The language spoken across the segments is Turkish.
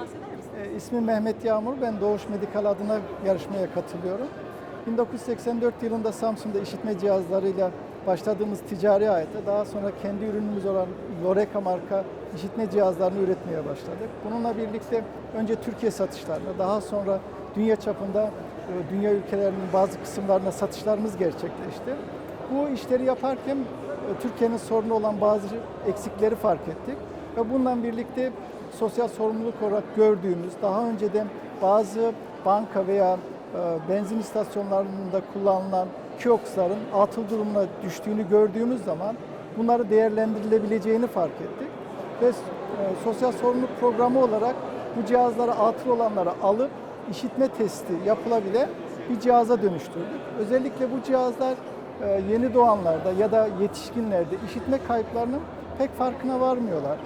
bahseder misiniz? E, ismim Mehmet Yağmur. Ben Doğuş Medikal adına yarışmaya katılıyorum. 1984 yılında Samsun'da işitme cihazlarıyla başladığımız ticari hayata daha sonra kendi ürünümüz olan Loreka marka işitme cihazlarını üretmeye başladık. Bununla birlikte önce Türkiye satışlarına daha sonra dünya çapında e, dünya ülkelerinin bazı kısımlarına satışlarımız gerçekleşti. Bu işleri yaparken e, Türkiye'nin sorunu olan bazı eksikleri fark ettik ve bundan birlikte sosyal sorumluluk olarak gördüğümüz daha önceden bazı banka veya e, benzin istasyonlarında kullanılan kioskların atıl durumuna düştüğünü gördüğümüz zaman bunları değerlendirilebileceğini fark ettik ve e, sosyal sorumluluk programı olarak bu cihazları atıl olanları alıp işitme testi yapılabilen bir cihaza dönüştürdük. Özellikle bu cihazlar e, yeni doğanlarda ya da yetişkinlerde işitme kayıplarının pek farkına varmıyorlar.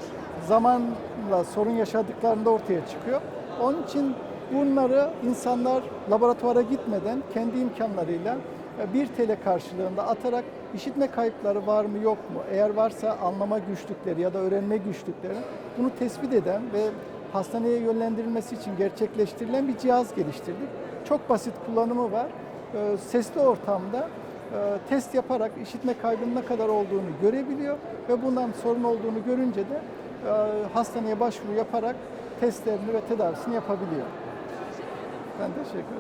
Zamanla sorun yaşadıklarında ortaya çıkıyor. Onun için bunları insanlar laboratuvara gitmeden kendi imkanlarıyla e, 1 TL karşılığında atarak işitme kayıpları var mı yok mu? Eğer varsa anlama güçlükleri ya da öğrenme güçlükleri bunu tespit eden ve hastaneye yönlendirilmesi için gerçekleştirilen bir cihaz geliştirdik. Çok basit kullanımı var. E, Sesli ortamda e, test yaparak işitme kaybının ne kadar olduğunu görebiliyor ve bundan sorun olduğunu görünce de e, hastaneye başvuru yaparak testlerini ve tedavisini yapabiliyor. Ben teşekkür ederim.